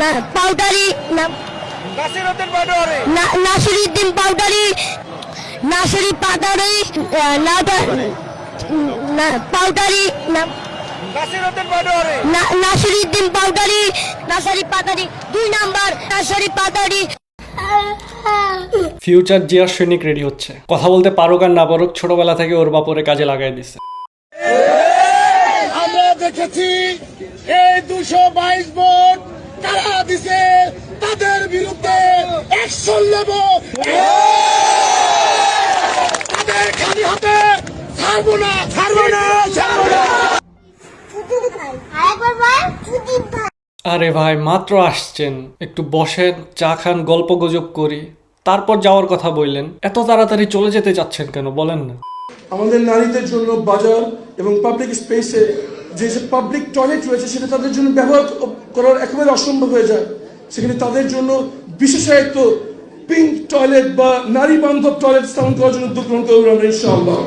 না পাউডারি নাসিরুদ্দিন পাউডারি নাসিরি পাউডারি না পাউডারি না। নাসিরউদ্দিন পাটোয়ারি। না- নাসিরুদ্দিন পাউডারি নাসারি পাতারি দুই নাম্বার নাসারি পাতারি ফিউচার জিয়ার সৈনিক রেডি হচ্ছে। কথা বলতে পারুক আর না পারুক ছোটবেলা থেকে ওর বাপরে কাজে লাগাই দিচ্ছে আমরা দেখেছি এই দুশো বাইশ ভোট কারা দিছে তাদের বিরুদ্ধে অ্যাকশন নেব তাদের খালি হাতে! ছাড়বো না ছাড়বো না ছাড়বো না! আরে ভাই মাত্র আসছেন। একটু বসেন চা খান গল্প গুজব করি। তারপর যাওয়ার কথা বললেন। এত তাড়াতাড়ি চলে যেতে চাচ্ছেন কেন বলেন না। আমাদের নারীদের জন্য বাজার এবং পাবলিক স্পেসে যে যে পাবলিক টয়লেট রয়েছে সেটা তাদের জন্য ব্যবহার করার একেবারে অসম্ভব হয়ে যায়। সেখানে তাদের জন্য বিশেষায়িত পিঙ্ক টয়লেট বা নারী বান্ধব টয়লেট স্থাপন করার জন্য উদ্যোগ গ্রহণ করব আমরা ইনশাআল্লাহ।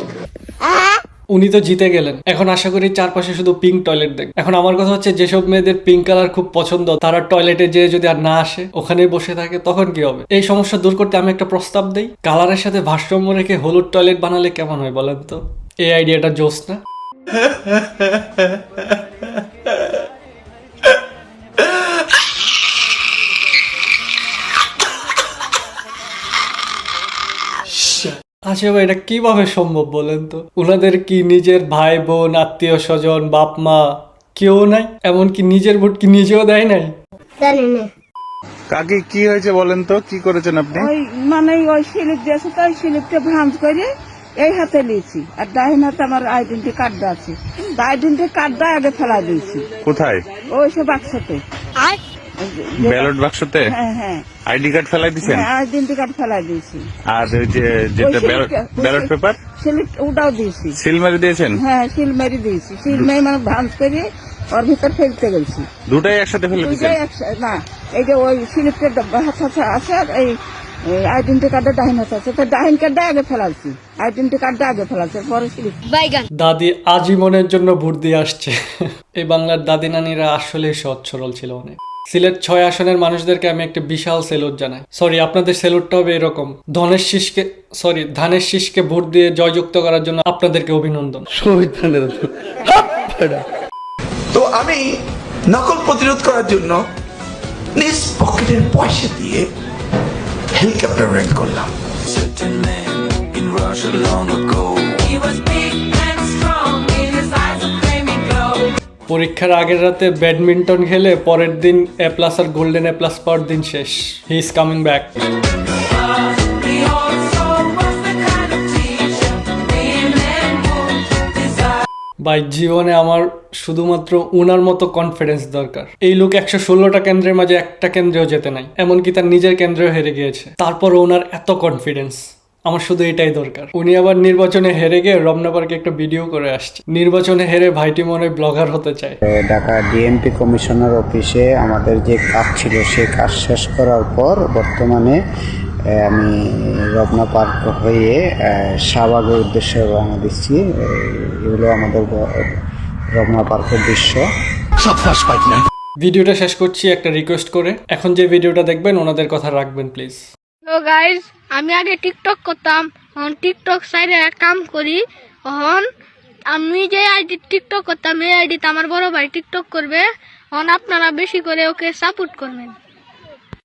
উনি তো জিতে গেলেন। এখন আশা করি চারপাশে শুধু পিঙ্ক টয়লেট দেখ। এখন আমার কথা হচ্ছে যেসব মেয়েদের পিঙ্ক কালার খুব পছন্দ তারা টয়লেটে যেয়ে যদি আর না আসে ওখানেই বসে থাকে তখন কি হবে? এই সমস্যা দূর করতে আমি একটা প্রস্তাব দেই। কালারের সাথে ভারসাম্য রেখে হলুদ টয়লেট বানালে কেমন হয় বলেন তো? এই আইডিয়াটা জোস না? আচ্ছা ভাই এটা কীভাবে সম্ভব বলেন তো? ওনাদের কি নিজের ভাই বোন আত্মীয় স্বজন বাপ মা কেউ নাই? এমনকি নিজের ভোট কি নিজেও দেয় নাই? জানি না। কাকি কি হয়েছে বলেন তো? কি করেছেন আপনি? ওই মানে ওই স্লিপ দিয়েছে তো ওই স্লিপটা ভাঁজ করে এই হাতে নিয়েছি। আর ডাইন হাতে আমার আইডেন্টি কার্ডটা আছে। আইডেন্টি কার্ডটা আগে ফেলা দিয়েছি। কোথায়? ওই সব বাক্সতে ব্যালট বাক্সতে? হ্যাঁ হ্যাঁ আইডি কার্ড ফেলাই দিছেন? হ্যাঁ আইডেন্টি কার্ড ফেলা দিয়েছি। আর ওই যে যেটা ব্যালট পেপার? ওটাও দিয়েছি। সিল মেরে দিয়েছেন? হ্যাঁ সিল মেরে দিয়েছি। সিল মেরে মানে ভাঁজ করে ওর ভিতর ফেলতে গেছি দুটাই একসাথে ফেলে একসা- না এই যে ওই স্লিপটা হাতে আছে আর এই আইডেন্টি কার্ডটা ডাইন আছে তো ডাইন কার্ডটা আগে ফেলাচ্ছি। আইডেন্টি কার্ডটা আগে ফেলাচ্ছে পরে স্লিপ দাদি আজীবনের জন্য ভোট দিয়ে আসছে। এই বাংলার দাদি নানিরা আসলে সৎ সরল ছিল অনেক। সিলেট ছয় আসনের মানুষদেরকে আমি একটা বিশাল সেলুট জানাই। সরি আপনাদের সেলুটটা হবে এরকম। ধনের শীষকে সরি ধানের শীষকে ভোট দিয়ে জয়যুক্ত করার জন্য আপনাদেরকে অভিনন্দন। তো আমি নকল প্রতিরোধ করার জন্য নিজ পকেটের পয়সা দিয়ে হেলিকপ্টার রেন্ট করলাম। পরীক্ষার আগের রাতে ব্যাডমিন্টন খেলে পরের দিন এ প্লাস আর গোল্ডেন এ প্লাস পাওয়ার দিন শেষ। He is coming back. ভাই, জীবনে আমার শুধুমাত্র উনার মতো কনফিডেন্স দরকার। এই লোক একশো ষোলোটা কেন্দ্রের মাঝে একটা কেন্দ্রেও যেতে নাই, এমনকি তার নিজের কেন্দ্রেও হেরে গিয়েছে। তারপর ওনার এত কনফিডেন্স আমার শুধু এটাই দরকার। উনি আবার নির্বাচনে হেরে গিয়ে রমনা পার্কে একটা ভিডিও করে আসছে। নির্বাচনে হেরে ভাইটি মনে ব্লগার হতে চায়। ঢাকা ডিএমপি কমিশনার অফিসে আমাদের যে কাজ ছিল সেই কাজ শেষ করার পর বর্তমানে আমি রত্না পার্ক হয়ে শাহবাগের উদ্দেশ্যে রওনা দিচ্ছি। এগুলো আমাদের রমনা পার্কের দৃশ্য। ভিডিওটা শেষ করছি একটা রিকোয়েস্ট করে। এখন যে ভিডিওটা দেখবেন ওনাদের কথা রাখবেন প্লিজ তো গাইজ আমি আগে টিকটক করতাম। এখন টিকটক সাইডে এক কাম করি, এখন আমি যে আইডি টিকটক করতাম, এই আইডিতে আমার বড় ভাই টিকটক করবে। এখন আপনারা বেশি করে ওকে সাপোর্ট করবেন।